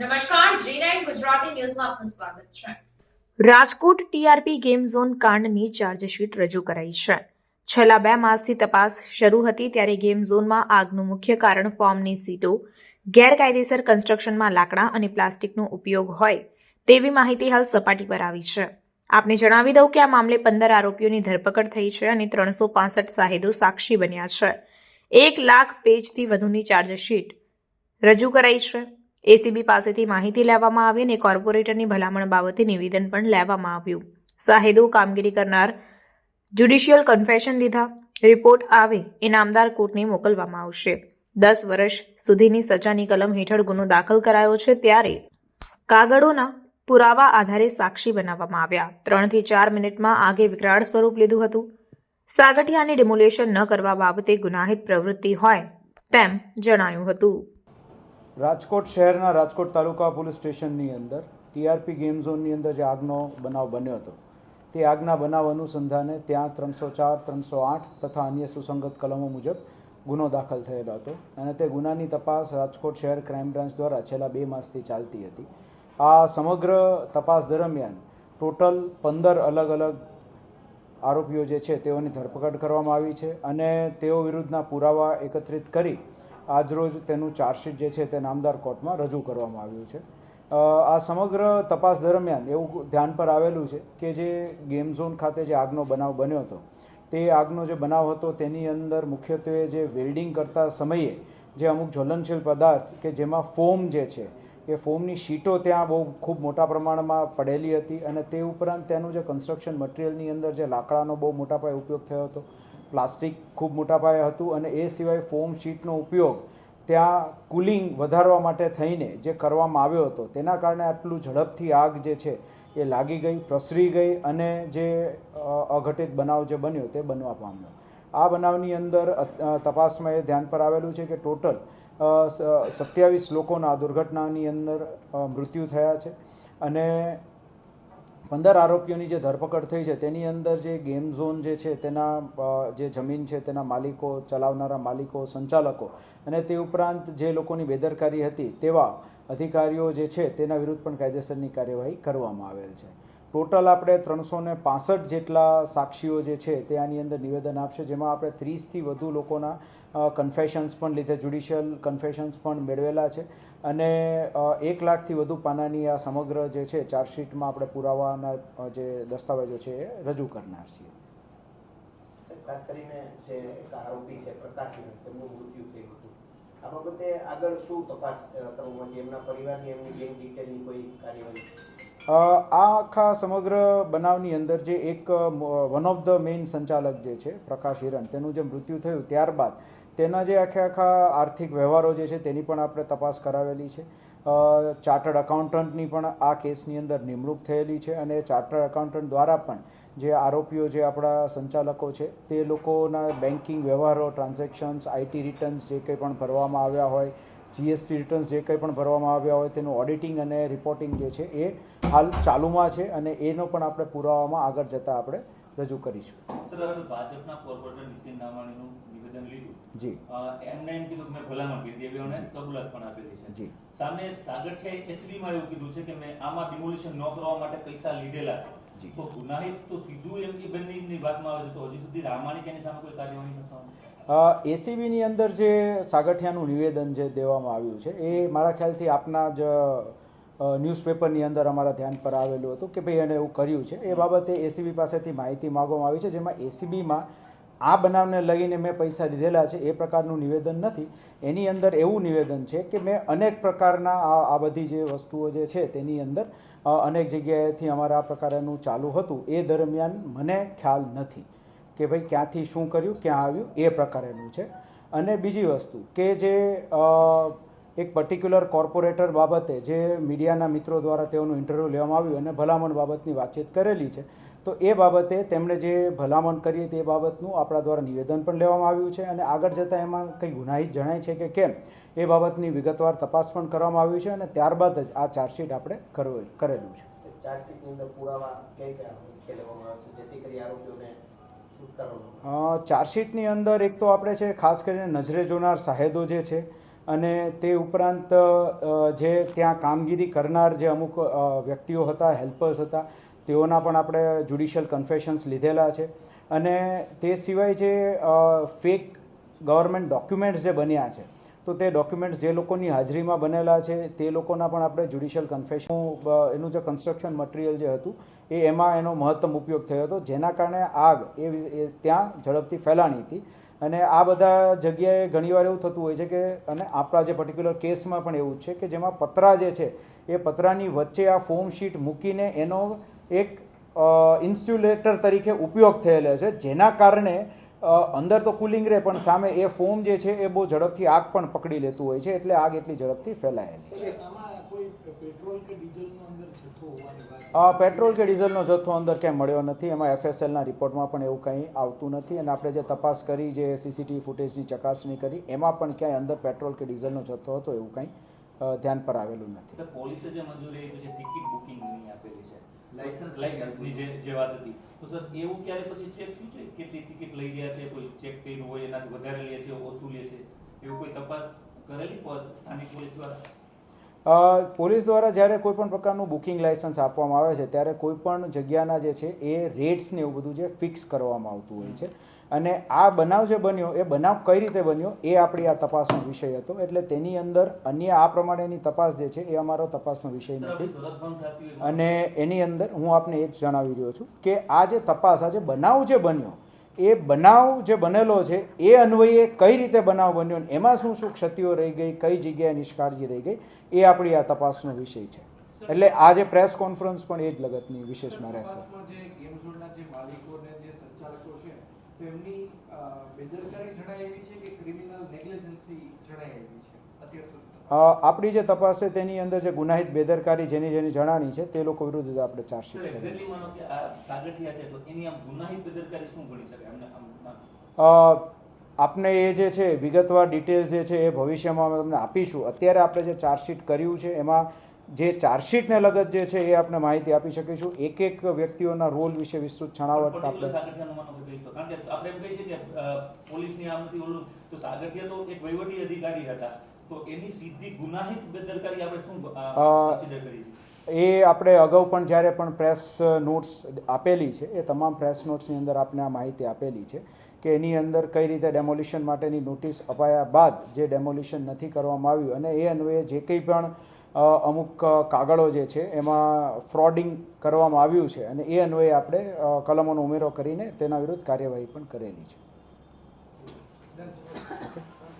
નમસ્કાર જી ગુજરાતી ન્યૂઝમાં આપનું સ્વાગત છે. રાજકોટ ટીઆરપી ગેમ ઝોન કાંડની ચાર્જશીટ રજૂ કરાઈ છે. છેલ્લા બે માસથી તપાસ શરૂ હતી ત્યારે ગેમ ઝોનમાં આગનું મુખ્ય કારણ ફોર્મની સીટો, ગેરકાયદેસર કન્સ્ટ્રક્શનમાં લાકડા અને પ્લાસ્ટિકનો ઉપયોગ હોય તેવી માહિતી હાલ સપાટી પર આવી છે. આપને જણાવી દઉં કે આ મામલે પંદર આરોપીઓની ધરપકડ થઈ છે અને ત્રણસો પાસઠ સાહેદો સાક્ષી બન્યા છે. એક લાખ પેજથી વધુની ચાર્જશીટ રજૂ કરાઈ છે. એસીબી પાસેથી માહિતી લેવામાં આવી અને કોર્પોરેટરની ભલામણ બાબતે નિવેદન પણ લેવામાં આવ્યું. સાહેદો કામગીરી કરનાર જ્યુડિશિયલ કન્ફેશન લીધા. રિપોર્ટ આવે એ નામદાર કોર્ટને મોકલવામાં આવશે. દસ વર્ષ સુધીની સજાની કલમ હેઠળ ગુનો દાખલ કરાયો છે ત્યારે કાગળોના પુરાવા આધારે સાક્ષી બનાવવામાં આવ્યા. ત્રણથી ચાર મિનિટમાં આગે વિકરાળ સ્વરૂપ લીધું હતું. સાગઠિયાની ડિમોલેશન ન કરવા બાબતે ગુનાહિત પ્રવૃત્તિ હોય તેમ જણાયું હતું. રાજકોટ શહેરના રાજકોટ તાલુકા પોલીસ સ્ટેશનની અંદર ટીઆરપી ગેમ ઝોનની અંદર જે આગનો બનાવ બન્યો હતો, તે આગના બનાવ અનુસંધાને ત્યાં ત્રણસો ચાર, ત્રણસો આઠ તથા અન્ય સુસંગત કલમો મુજબ ગુનો દાખલ થયેલો હતો અને તે ગુનાની તપાસ રાજકોટ શહેર ક્રાઇમ બ્રાન્ચ દ્વારા છેલ્લા બે માસથી ચાલતી હતી. આ સમગ્ર તપાસ દરમિયાન ટોટલ પંદર અલગ અલગ આરોપીઓ જે છે તેઓની ધરપકડ કરવામાં આવી છે અને તેઓ વિરુદ્ધના પુરાવા એકત્રિત કરી આજરોજ તેનું ચાર્જશીટ જે છે તે નામદાર કોર્ટમાં રજૂ કરવામાં આવ્યું છે. આ સમગ્ર તપાસ દરમિયાન એવું ધ્યાન પર આવેલું છે કે જે ગેમ ઝોન ખાતે જે આગનો બનાવ બન્યો હતો, તે આગનો જે બનાવ હતો તેની અંદર મુખ્યત્વે જે વેલ્ડિંગ કરતા સમયે જે અમુક જ્વલનશીલ પદાર્થ કે જેમાં ફોમ જે છે, એ ફોમની શીટો ત્યાં બહુ ખૂબ મોટા પ્રમાણમાં પડેલી હતી અને તે ઉપરાંત તેનું જે કન્સ્ટ્રક્શન મટીરિયલની અંદર જે લાકડાનો બહુ મોટા પાયે ઉપયોગ થયો હતો પ્લાસ્ટિક ખૂબ મોટા પાયે હતું અને એ સિવાય ફોમ શીટનો ઉપયોગ ત્યાં કુલિંગ વધારવા માટે થઈને જે કરવામાં આવ્યો હતો, તેના કારણે આટલું ઝડપથી આગ જે છે એ લાગી ગઈ, પ્રસરી ગઈ અને જે અઘટિત બનાવ જે બન્યો તે બનવા પામ્યો. આ બનાવની અંદર તપાસમાં એ ધ્યાન પર આવેલું છે કે ટોટલ સત્યાવીસ લોકોના દુર્ઘટનાની અંદર મૃત્યુ થયા છે અને પંદર આરોપીઓની જે ધરપકડ થઈ છે, તેની અંદર જે ગેમ ઝોન જે છે, તેના જે જમીન છે, તેના માલિકો, ચલાવનારા માલિકો, સંચાલકો અને તે ઉપરાંત જે લોકોની બેદરકારી હતી તેવા અધિકારીઓ જે છે, તેના વિરુદ્ધ પણ કાયદેસરની કાર્યવાહી કરવામાં આવેલ છે. ટોટલ આપણે ત્રણસો ને પાસઠ જેટલા સાક્ષીઓ જે છે તે આની અંદર નિવેદન આપશે, જેમાં આપણે ત્રીસથી વધુ લોકોના કન્ફેશન્સ પણ લીધે જ્યુડિશિયલ કન્ફેશન્સ પણ મેળવેલા છે. અને એક લાખથી વધુ પાનાની આ સમગ્ર જે છે ચાર્જશીટમાં આપણે પુરાવાના જે દસ્તાવેજો છે એ રજૂ કરનાર છીએ. ખાસ કરીને જે આરોપી થયું આ બાબતે આગળ શું તપાસ કરવું એમના પરિવારની એમની બેંક કોઈ કાર્યવાહી? આ આખા સમગ્ર બનાવની અંદર જે એક વન ઓફ ધ મેઇન સંચાલક જે છે, પ્રકાશ હિરણ, તેનું જે મૃત્યુ થયું ત્યારબાદ, તેના જે આખે આખા આર્થિક વ્યવહારો જે છે, તેની પણ આપણે તપાસ કરાવેલી છે. ચાર્ટર્ડ અકાઉન્ટન્ટની પણ આ કેસની અંદર નિમણૂક થયેલી છે અને ચાર્ટર્ડ અકાઉન્ટન્ટ દ્વારા પણ જે આરોપીઓ જે આપણા સંચાલકો છે, તે લોકોના બેન્કિંગ વ્યવહારો, ટ્રાન્ઝેક્શન્સ આઈટી રિટર્ન્સ જે કંઈ પણ ભરવામાં આવ્યા હોય જીએસટી રિટર્ન્સ જે કંઈ પણ ભરવામાં આવ્યા હોય તેનું ઓડિટિંગ અને રિપોર્ટિંગ જે છે એ હાલ ચાલુમાં છે અને એનો પણ આપણે પુરાવામાં આગળ જતાં આપણે રજૂ કરીશું. સર ભાજપના કોર્પોરેટર નીતિન નામાણીનું નિવેદન લીધું. જી. એમને એમ કીધું કે મેં ભલામણ કરી એમને કબૂલાત પણ આપેલી છે. જી. સામે સાગર છે એસબીમાં એવું કીધું છે કે મેં આમાં ડિમોલિશન ન કરવા માટે પૈસા લીધેલા જી. છે તો ગુનાહિત તો સીધું એમ કે બંનેની વાતમાં આવે છે. તો હજી સુધી રામાણી એની સામે કોઈ કાર્યવાહી નથી એસીબીની અંદર જે સાગઠિયાનું નિવેદન જે દેવામાં આવ્યું છે, એ મારા ખ્યાલથી આપના જ ન્યૂઝપેપરની અંદર અમારા ધ્યાન પર આવેલું હતું કે ભાઈ એણે એવું કર્યું છે. એ બાબતે એસીબી પાસેથી માહિતી માગવામાં આવી છે, જેમાં એસીબીમાં આ બનાવને લઈને મેં પૈસા લીધેલા છે, એ પ્રકારનું નિવેદન નથી. એની અંદર એવું નિવેદન છે કે મેં અનેક પ્રકારના આ આ બધી જે વસ્તુઓ જે છે તેની અંદર અનેક જગ્યાએથી અમારા આ પ્રકારનું ચાલુ હતું. એ દરમિયાન મને ખ્યાલ નથી. કે ભાઈ ક્યાંથી શું કર્યું, ક્યાં આવ્યું, એ પ્રકારેનું છે. અને બીજી વસ્તુ કે જે એક પર્ટિક્યુલર કોર્પોરેટર બાબતે જે મીડિયાના મિત્રો દ્વારા તેઓનું ઇન્ટરવ્યૂ લેવામાં આવ્યું અને ભલામણ બાબતની વાતચીત કરેલી છે, તો એ બાબતે તેમણે જે ભલામણ કરી તે બાબતનું આપણા દ્વારા નિવેદન પણ લેવામાં આવ્યું છે અને આગળ જતાં એમાં કંઈ ગુનાહિત જણાય છે કે કેમ, એ બાબતની વિગતવાર તપાસ પણ કરવામાં આવી છે અને ત્યારબાદ જ આ ચાર્જશીટ આપણે કરેલું છે. ચાર્જશીટની અંદર પુરાવા કઈ કયા લેવામાં આવે છે? જેથી કરી આરોપીઓને ચાર્જશીટની અંદર એક તો આપણે છે, ખાસ કરીને નજરે જોનાર સાહેદો જે છે અને તે ઉપરાંત જે ત્યાં કામગીરી કરનાર જે અમુક વ્યક્તિઓ હતા, હેલ્પર્સ હતા, તેઓના પણ આપણે જ્યુડિશિયલ કન્ફેશન્સ લીધેલા છે. અને તે સિવાય જે ફેક ગવર્મેન્ટ ડોક્યુમેન્ટ્સ જે બન્યા છે તો તે ડોક્યુમેન્ટ્સ જે લોકોની હાજરીમાં બનેલા છે, તે લોકોના પણ આપણે જ્યુડિશિયલ કન્ફેશન એનું જે કન્સ્ટ્રક્શન મટીરિયલ જે હતું, એ એમાં એનો મહત્તમ ઉપયોગ થયો હતો. જેના કારણે આગ એ ત્યાં ઝડપથી ફેલાણી હતી. અને આ બધા જગ્યાએ ઘણીવાર એવું થતું હોય છે કે, અને આપણા જે પર્ટિક્યુલર કેસમાં પણ એવું છે કે, જેમાં પતરા જે છે, એ પતરાની વચ્ચે આ ફોમ શીટ મૂકીને એનો એક ઇન્સ્યુલેટર તરીકે ઉપયોગ થયેલો છે. જેના કારણે અંદર તો કુલિંગ રહે પણ સામે એ ફોમ જે છે એ બહુ ઝડપથી આગ પણ પકડી લેતું હોય છે એટલે આગ એટલી ઝડપથી ફેલાયેલી છે. આમાં પેટ્રોલ કે ડીઝલનો જથ્થો હોવાની વાત અ, પેટ્રોલ કે ડીઝલનો જથ્થો અંદર ક્યાંય મળ્યો નથી એમાં એફએસએલના રિપોર્ટમાં પણ એવું કંઈ આવતું નથી અને આપણે જે તપાસ કરી જે સીસીટીવી ફૂટેજની ચકાસણી કરી એમાં પણ ક્યાંય અંદર પેટ્રોલ કે ડીઝલનો જથ્થો હતો એવું કંઈ ધ્યાન પર આવેલું નથી. પોલીસે જે મંજૂરી ટિકિટ બુકિંગ આપેલી છે. License લાયસન્સની જે જે વાત હતી. તો સર એવું ક્યારે પછી ચેક થયું છે? કેટલી ટિકિટ લઈ રહ્યા છે? કોઈ ચેક કર્યું હોય એનાથી વધારે લે છે ઓછું લે છે? એવું કોઈ તપાસ કરેલી સ્થાનિક પોલીસ દ્વારા? પોલીસ દ્વારા જ્યારે કોઈ પણ પ્રકારનું બુકિંગ લાયસન્સ આપવામાં આવે છે ત્યારે કોઈ પણ જગ્યાના જે છે એ રેટ્સ ને એવું બધું જે ફિક્સ કરવામાં આવતું હોય છે. અને આ બનાવ જે બન્યો એ બનાવ કઈ રીતે બન્યો એ આપણી આ તપાસનો વિષય હતો. એટલે તેની અંદર અન્ય આ પ્રમાણેની તપાસ જે છે એ અમારો તપાસનો વિષય નથી. અને એની અંદર હું આપને એ જ જણાવી રહ્યો છું કે આ જે તપાસ આ જે બનાવ જે બન્યો એ બનાવ જે બનેલો છે એ અન્વયે કઈ રીતે બનાવ બન્યો એમાં શું શું ક્ષતિઓ રહી ગઈ કઈ જગ્યાએ નિષ્કાળજી રહી ગઈ એ આપણી આ તપાસનો વિષય છે. એટલે આ જે પ્રેસ કોન્ફરન્સ પણ એ જ લગતની વિશેષમાં રહેશે તપાસમાં જે ગેમ ઝોનના જે માલિકો ને જે સંચાલકો છે તેમની બેદરકારી જણાય એવી છે કે ક્રિમિનલ નેગ્લિજન્સી જણાય એવી છે? અત્યાર સુધી આપણી જે તપાસ છે તેની અંદર જે ગુનાહિત બેદરકારી જેની જેની જણાણી છે તે લોકો વિરુદ્ધ જ આપણે ચાર્જશીટ કરી માનો કે આ કાગઠિયા છે તો એની આમ ગુનાહિત બેદરકારી શું ગણી શકાય અમને આમ આમ અ, આપને એ જે છે વિગતવાર ડિટેલ્સ જે છે એ ભવિષ્યમાં અમે તમને આપીશું. અત્યારે આપણે જે ચાર્જશીટ કર્યું છે એમાં જે ચાર્જશીટને લગત જે છે એ આપણે માહિતી આપી શકીશું. એક એક વ્યક્તિઓના રોલ વિશે વિસ્તૃત છણાવટ આપણે કારણ કે આપણે એમ કહીએ કે પોલીસની આમથી ઓલું. તો સાગઠિયા તો એક વહીવટી અધિકારી હતા. તો એની સીધી ગુનાહિત બેદરકારી આપણે શું કન્સિડર કરી એ આપણે અગાઉ પણ જ્યારે પણ પ્રેસ નોટ્સ આપેલી છે એ તમામ પ્રેસ નોટ્સની અંદર આપણે આ માહિતી આપેલી છે કે એની અંદર કઈ રીતે ડેમોલિશન માટેની નોટિસ અપાયા બાદ જે ડેમોલિશન નથી કરવામાં આવ્યું અને એ અન્વયે જે કંઈ પણ અમુક કાગળો જે છે એમાં ફ્રોડિંગ કરવામાં આવ્યું છે અને એ અન્વયે આપણે કલમોનો ઉમેરો કરીને તેના વિરુદ્ધ કાર્યવાહી પણ કરેલી છે.